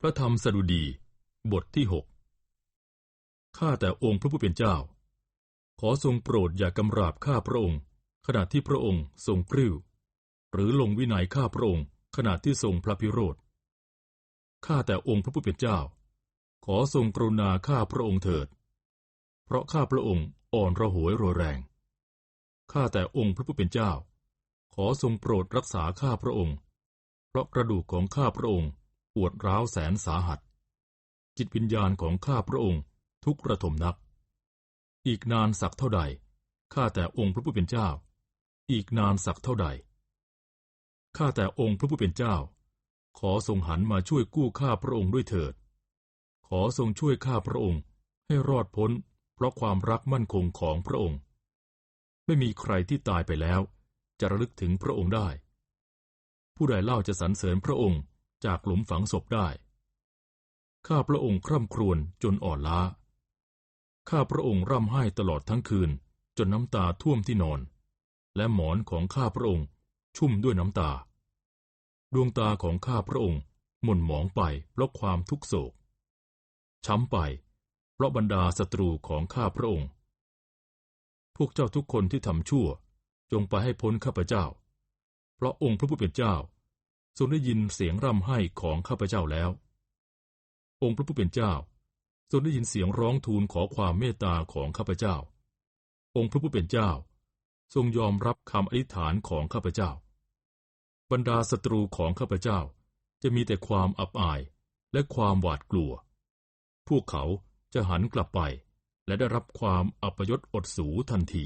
พระธรรมสดุดี บทที่หกข้าแต่องค์พระผู้เป็นเจ้า ขอทรงโปรดอย่ากำราบข้าพระองค์ ขณะที่พระองค์ทรงกริ้ว หรือลงวินัยข้าพระองค์ขณะที่ทรงพระพิโรธข้าแต่องค์พระผู้เป็นเจ้า ขอทรงกรุณาข้าพระองค์เถิด เพราะข้าพระองค์อ่อนระหวยโรยแรง ข้าแต่องค์พระผู้เป็นเจ้า ขอทรงโปรดรักษาข้าพระองค์ เพราะกระดูกของข้าพระองค์ ปวดร้าวแสนสาหัส จิตวิญญาณของข้าพระองค์ทุกระทมนัก อีกนานสักเท่าใด ข้าแต่องค์พระผู้เป็นเจ้า อีกนานสักเท่าใด ข้าแต่องค์พระผู้เป็นเจ้า ขอทรงหันมาช่วยกู้ข้าพระองค์ด้วยเถิด ขอทรงช่วยข้าพระองค์ให้รอดพ้น เพราะความรักมั่นคงของพระองค์ ไม่มีใครที่ตายไปแล้ว จะระลึกถึงพระองค์ได้ ผู้ใดเล่าจะสรรเสริญพระองค์ จากหลุมฝังศพได้ ข้าพระองค์คร่ำครวญจนอ่อนล้า ข้าพระองค์ร่ำไห้ตลอดทั้งคืนจนน้ำตาท่วมที่นอน และหมอนของข้าพระองค์ชุ่มด้วยน้ำตา ดวงตาของข้าพระองค์หม่นหมองไปเพราะความทุกโศก ช้ำไป เพราะบรรดาศัตรูของข้าพระองค์ พวกเจ้าทุกคนที่ทำชั่วจงไปให้พ้นข้าพเจ้า เพราะองค์พระผู้เป็นเจ้า ทรงได้ยินเสียงร่ำไห้ของข้าพเจ้าแล้ว องค์พระผู้เป็นเจ้า ทรงได้ยินเสียงร้องทูลขอความเมตตาของข้าพเจ้า องค์พระผู้เป็นเจ้า ทรงยอมรับคำอธิษฐานของข้าพเจ้า บรรดาศัตรูของข้าพเจ้าจะมีแต่ความอับอายและความหวาดกลัว พวกเขาจะหันกลับไป และได้รับความอัปยศอดสูทันที